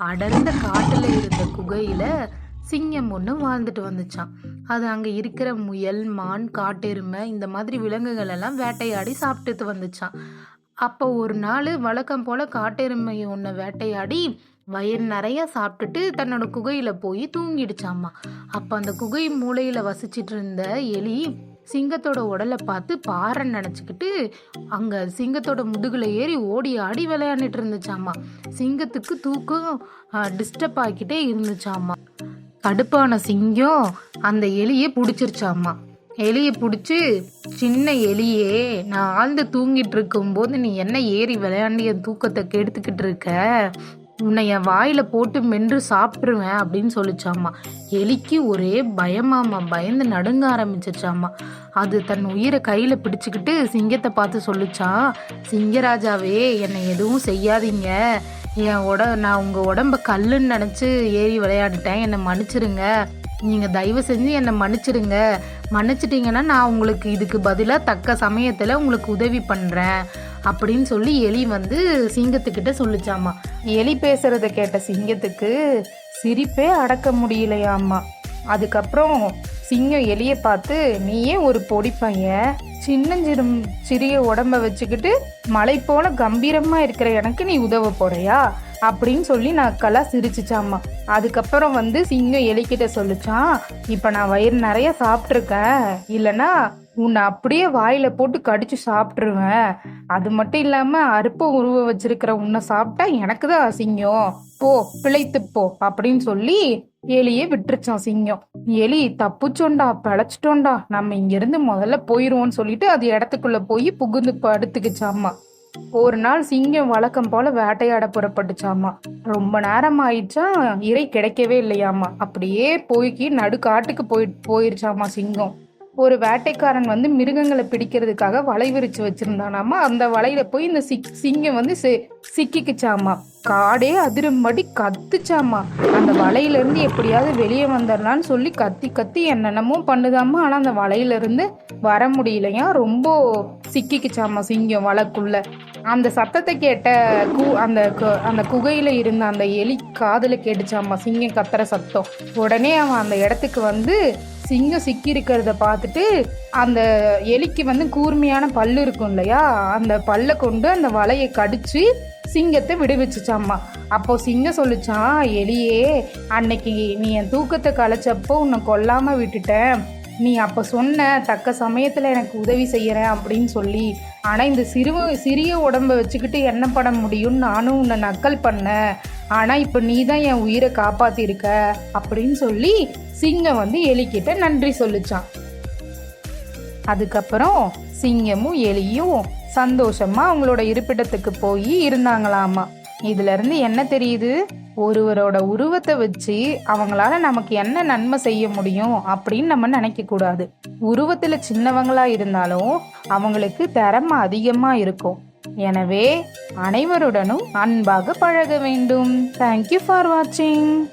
அடர்ந்த காட்டில் இருந்த குகையில் சிங்கம் ஒன்று வாழ்ந்துட்டு வந்துச்சான் அது அங்கே இருக்கிற முயல் மான் காட்டெருமை இந்த மாதிரி விலங்குகள் எல்லாம் வேட்டையாடி சாப்பிட்டுட்டு வந்துச்சான் அப்போ ஒரு நாள் வழக்கம் போல் காட்டெருமை ஒன்று வேட்டையாடி வயிறு நிறைய சாப்பிட்டுட்டு தன்னோட குகையில் போய் தூங்கிடுச்சாம்மா அப்போ அந்த குகை மூலையில் வசிச்சிட்டு இருந்த எலி சிங்கத்தோட உடலை பார்த்து பாறைன்னு நினச்சிக்கிட்டு அங்கே சிங்கத்தோட முதுகில் ஏறி ஓடி ஆடி விளையாண்டுட்டு இருந்துச்சாம்மா சிங்கத்துக்கு தூக்கம் டிஸ்டர்ப் ஆகிக்கிட்டே இருந்துச்சாம்மா கடுப்பான சிங்கம் அந்த எலியை பிடிச்சிருச்சாம்மா எலியை பிடிச்சி சின்ன எலியே நான் ஆழ்ந்து தூங்கிட்டு இருக்கும்போது நீ என்ன ஏறி விளையாண்டு என் தூக்கத்தை கெடுத்துக்கிட்டு இருக்க? உன்னை என் வாயில போட்டு மென்று சாப்பிட்ருவேன் அப்படின்னு சொல்லிச்சாம்மா. எலிக்கு ஒரே பயமாமா பயந்து நடுங்க ஆரம்பிச்சிச்சாம்மா அது தன் உயிரை கையில பிடிச்சுக்கிட்டு சிங்கத்தை பார்த்து சொல்லிச்சான் சிங்கராஜாவே என்னை எதுவும் செய்யாதீங்க. என் உட நான் உங்கள் உடம்ப கல்லுன்னு நினச்சி ஏறி விளையாடிட்டேன். என்னை மன்னிச்சிருங்க. நீங்கள் தயவு செஞ்சு என்னை மன்னிச்சிடுங்க மன்னிச்சிட்டிங்கன்னா நான் உங்களுக்கு இதுக்கு பதிலாக தக்க சமயத்தில் உங்களுக்கு உதவி பண்ணுறேன் அப்படின்னு சொல்லி எலி வந்து சிங்கத்துக்கிட்ட சொல்லிச்சாமா எலி பேசுறத கேட்ட சிங்கத்துக்கு சிரிப்பே அடக்க முடியலையாம்மா. அதுக்கப்புறம் சிங்கம் எலியை பார்த்து நீயே ஒரு பொடி பையன். சின்னஞ்சிறு சிறிய உடம்ப வச்சுக்கிட்டு மலை போல கம்பீரமாக இருக்கிற எனக்கு நீ உதவ போறியா? அப்படின்னு சொல்லி நக்கலா சிரிச்சிச்சாம்மா. அதுக்கப்புறம் வந்து சிங்கம் எலிக்கிட்ட சொல்லிச்சான் இப்போ நான் வயிறு நிறைய சாப்பிட்ருக்கேன் இல்லைன்னா உன்னை அப்படியே வாயில போட்டு கடிச்சு சாப்பிட்ருவேன் அது மட்டும் இல்லாம அறுப்ப உருவ வச்சிருக்கிற உன்னை சாப்பிட்டா எனக்கு தான் அசிங்கம். போ பிழைத்து போ அப்படின்னு சொல்லி எலியே விட்டுருச்சான் சிங்கம் எலி தப்புச்சோண்டா பிழைச்சிட்டோண்டா நம்ம இங்கிருந்து முதல்ல போயிருவோம்னு சொல்லிட்டு அது இடத்துக்குள்ள போய் புகுந்து படுத்துக்குச்சாமா. ஒரு நாள் சிங்கம் வழக்கம் போல வேட்டையாட புறப்பட்டுச்சாமா. ரொம்ப நேரம் ஆயிடுச்சா இறை கிடைக்கவே இல்லையாமா. அப்படியே போய்க்கி நடு காட்டுக்கு போய் போயிருச்சாமா சிங்கம். ஒரு வேட்டைக்காரன் வந்து மிருகங்களை பிடிக்கிறதுக்காக வலை விரிச்சு வச்சிருந்தானாமா? அந்த வலையில போய் இந்த சிக் சிங்கம் வந்து சிக்கிக்குச்சாமா? காடே அதிரும்படி கத்துச்சாமா? அந்த வலையில இருந்து எப்படியாவது வெளியே வந்துடலான்னு சொல்லி கத்தி கத்தி என்னென்னமோ பண்ணுதாமா? ஆனா அந்த வலையில இருந்து வர முடியலையா? ரொம்ப சிக்கிக்குச்சாமா சிங்கம் வலைக்குள்ள. அந்த சத்தத்தை கேட்ட கு அந்த கு- அந்த குகையில இருந்த அந்த எலி காதுல கேட்டுச்சாமா சிங்கம் கத்துற சத்தம். உடனே அவன் அந்த இடத்துக்கு வந்து சிங்கம் சிக்கி இருக்கிறத பார்த்துட்டு அந்த எலிக்கு வந்து கூர்மையான பல் இருக்கும் இல்லையா? அந்த பல்லை கொண்டு அந்த வலையை கடிச்சு சிங்கத்தை விடுவிச்சுச்சாம்மா. அப்போ சிங்கம் சொல்லுச்சான் எலியே அன்னைக்கு நீ என் தூக்கத்தை கலைச்சப்போ உன்னை கொல்லாமல் விட்டுட்டேன். நீ அப்போ சொன்ன தக்க சமயத்தில் எனக்கு உதவி செய்கிறேன் அப்படின்னு சொல்லி. ஆனால் இந்த சிறு சிறிய உடம்ப வச்சுக்கிட்டு என்ன பண்ண முடியும்னு நானும் உன்னை நக்கல் பண்ணேன். ஆனால் இப்போ நீ தான் என் உயிரை காப்பாத்திருக்க அப்படின்னு சொல்லி சிங்கம் வந்து எலிக்கிட்ட நன்றி சொல்லுச்சான் அதுக்கப்புறம் சிங்கமும் எலியும் சந்தோஷமா அவங்களோட இருப்பிடத்துக்கு போய் இருந்தாங்களாமா. இதுல இருந்து என்ன தெரியுது? ஒருவரோட உருவத்தை வச்சு அவங்களால நமக்கு என்ன நன்மை செய்ய முடியும் அப்படின்னு நம்ம நினைக்க கூடாது. உருவத்துல சின்னவங்களா இருந்தாலும் அவங்களுக்கு திறமை அதிகமா இருக்கும். எனவே அனைவருடனும் அன்பாக பழக வேண்டும். தேங்க்யூ ஃபார் வாட்சிங்